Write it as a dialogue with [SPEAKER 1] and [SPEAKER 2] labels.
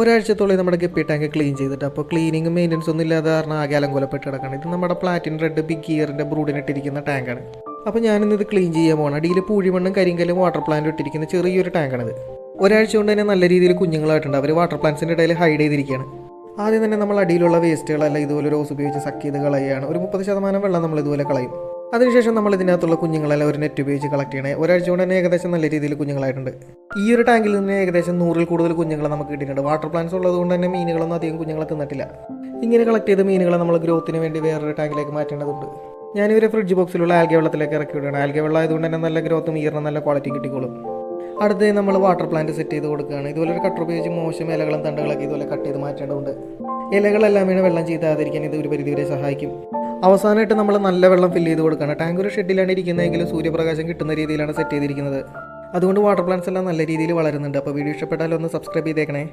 [SPEAKER 1] ഒരാഴ്ചത്തോളം നമ്മുടെ guppy tank clean ചെയ്തിട്ട് അപ്പോൾ ക്ലീനിങ് മെയിന്റനൻസ് ഒന്നും ഇല്ലാതെ കാരണം ആകെ അലങ്കോലപ്പെട്ട് കിടക്കണം. ഇത് നമ്മുടെ പ്ലാറ്റിൻ റെഡ് ബിഗ് ഗിയറിന്റെ ബ്രൂഡിനിട്ടിരിക്കുന്ന ടാങ്കാണ് അപ്പോൾ ഞാനിന്ന് ഇത് ക്ലീൻ ചെയ്യാൻ പോകണം അടിയിൽ പൂഴിമണ്ണും കരിങ്കല്ലും വാട്ടർ പ്ലാന്റ് ഇട്ടിരിക്കുന്ന ചെറിയൊരു ടാങ്കാണിത് ഒരാഴ്ച കൊണ്ട് തന്നെ നല്ല രീതിയിൽ കുഞ്ഞുങ്ങളായിട്ടുണ്ട്. അവർ വാട്ടർ പ്ലാന്റ്സിന്റെ ഇടയിൽ ഹൈഡ് ചെയ്തിരിക്കുകയാണ്. ആദ്യം തന്നെ നമ്മൾ അടിയിലുള്ള വേസ്റ്റുകളെല്ലാം ഇതുപോലെ റോസ് ഉപയോഗിച്ച് സക്ക് ചെയ്ത് കളയുകയാണ്. ഒരു മുപ്പത് ശതമാനം വെള്ളം നമ്മൾ ഇതുപോലെ കളയും. അതിനുശേഷം നമ്മൾ ഇതിനകത്തുള്ള കുഞ്ഞുങ്ങളെല്ലാം ഒരു നെറ്റ് ഉപയോഗിച്ച് കളക്ട് ചെയ്യണേ. ഒരാഴ്ച കൊണ്ട് തന്നെ ഏകദേശം നല്ല രീതിയിൽ കുഞ്ഞുങ്ങളായിട്ടുണ്ട്. ഈ ഒരു ടാങ്കിൽ നിന്ന് ഏകദേശം നൂറിൽ കൂടുതൽ കുഞ്ഞുങ്ങളെ നമുക്ക് കിട്ടിയിട്ടുണ്ട്. വാട്ടർ പ്ലാന്റ്സ് ഉള്ളതുകൊണ്ട് തന്നെ മീനുകളൊന്നും അധികം കുഞ്ഞുങ്ങളെ തിന്നിട്ടില്ല. ഇങ്ങനെ കളക്ട് ചെയ്ത മീനുകളെ നമ്മൾ ഗ്രോത്തിന് വേണ്ടി വേറൊരു ടാങ്കിലേക്ക് മാറ്റേണ്ടതുണ്ട്. ഞാൻ ഞാനിവരെ ഫ്രിഡ്ജ് ബോക്സിലുള്ള ആൽഗ വെള്ളത്തിലേക്ക് ഇറക്കി വിടുകയാണ്. ആൽഗ വെള്ളം ആയതുകൊണ്ട് തന്നെ നല്ല ഗ്രോത്തും ഈർന്ന നല്ല ക്വാളിറ്റി കിട്ടിക്കോളും. അടുത്ത് നമ്മൾ വാട്ടർ പ്ലാന്റ് സെറ്റ് ചെയ്ത് കൊടുക്കുകയാണ്. ഇതുപോലെ ഒരു കട്ടർ ഉപയോഗിച്ച് മോശം ഇലകളും തണ്ടുകളൊക്കെ ഇതുപോലെ കട്ട് ചെയ്ത് മാറ്റേണ്ടതുണ്ട്. ഇലകളെല്ലാം വീണ് വെള്ളം ചെയ്താതിരിക്കാൻ ഇത് ഒരു പരിധിവരെ സഹായിക്കും. അവസാനമായിട്ട് നമ്മൾ നല്ല വെള്ളം ഫില്ല് ചെയ്ത് കൊടുക്കണം ടാങ്ക് ഒരു ഷെഡിലാണ് ഇരിക്കുന്നതെങ്കിലും സൂര്യപ്രകാശം കിട്ടുന്ന രീതിയിലാണ് സെറ്റ് ചെയ്തിരിക്കുന്നത്. അതുകൊണ്ട് വാട്ടർ പ്ലാന്റ്സ് എല്ലാം നല്ല രീതിയിൽ വളരുന്നുണ്ട്. അപ്പോൾ വീഡിയോ ഇഷ്ടപ്പെട്ടാൽ ഒന്ന് സബ്സ്ക്രൈബ് ചെയ്തേക്കണേ.